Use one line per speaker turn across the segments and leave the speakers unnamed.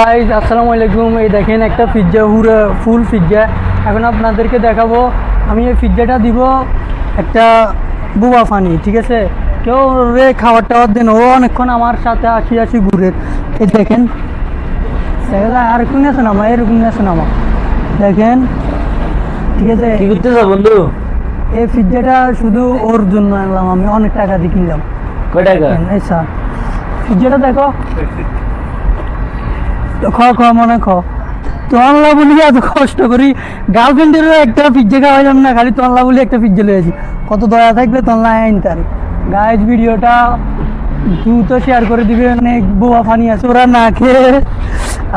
Guys আসসালামু আলাইকুম। এই দেখেন একটা পিৎজা পুরো ফুল পিৎজা এখন আপনাদেরকে দেখাবো আমি এই পিৎজাটা দিব একটা বুবা ফানি ঠিক আছে? কেউ রে খাবার টাবার দেন ও অনেকক্ষণ আমার সাথে আসি আসি ঘুরে। এই দেখেন আর কোন আছে নামা এরকম আছে নামা দেখেন ঠিক আছে?
কি করতেছ বন্ধু?
এই পিৎজাটা শুধু ওর জন্য আনলাম আমি অনেক টাকা দিয়ে কিনলাম।
কয় টাকা?
এই স্যার পিৎজাটা দেখো। খ খ, মনে খ। তোমরা বলি এত কষ্ট করি, গার্লফ্রেন্ডেরও একটা পিজ্জা খাওয়াইলাম না, খালি তোমরা বলি একটা পিজ্জা লয়েছি কত দয়া থাকলে তোমরা আইন তার। গাইজ ভিডিওটা দ্রুত শেয়ার করে দিবে, অনেক বোয়া ফানি আছে, ওরা না খেয়ে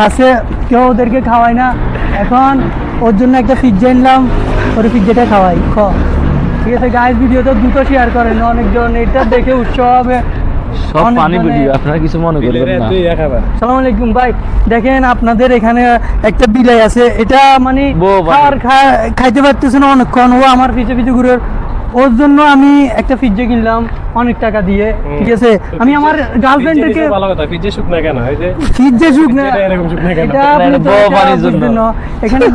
আছে, কেউ ওদেরকে খাওয়ায় না। এখন ওর জন্য একটা পিজ্জা আনলাম, ওর পিজ্জাটা খাওয়াই, খ। ঠিক আছে গাইজ ভিডিওটা দ্রুত শেয়ার করেন, অনেকজন এটা দেখে উৎসাহ হবে।
সব পানি ভিডিও আপনারা কিছু মনে করবেন না।
সালাম আলাইকুম ভাই। দেখেন আপনাদের এখানে একটা বিলাই আছে। এটা মানে খাওয়ার খাইতে পারতেছে না অনেকক্ষণ। ও আমার পিছে পিছে ঘুরে ওর জন্য আমি একটা ফিজ্জা কিনলাম। অনেক টাকা দিয়ে ঠিক আছে? আমি আমার গার্লফ্রেন্ডকে
ভালো কথা পিজ্জা শুকনা কেন? এই যে
পিজ্জা শুক না
এরকম শুকনা কেন?
এটা আপনি তো
জন্য।
এখানে।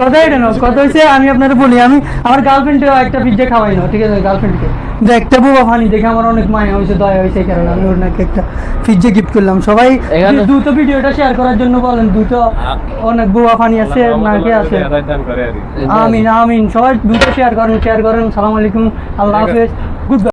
কথা এটা না কথা হচ্ছে আমি আপনাদের বলি আমি আমার গার্লফ্রেন্ডকে একটা পিজ্জা খাওয়াই না ঠিক আছে? গার্লফ্রেন্ডকে কিন্তু একটা বুবা ফানি দেখে আমার অনেক মায়া হয়েছে দয়া হয়েছে কারণে আমি ওর নাকি একটা পিজ্জা গিফট করলাম। সবাই দ্রুত ভিডিওটা শেয়ার করার জন্য বলেন দ্রুত অনেক বুবা ফানি আছে নাকি আছে?
কি।
আমিন আমিন সবাই দ্রুত শেয়ার করেন শেয়ার করেন সালাম আলাইকুম আল্লাহ হাফেজ। goodbye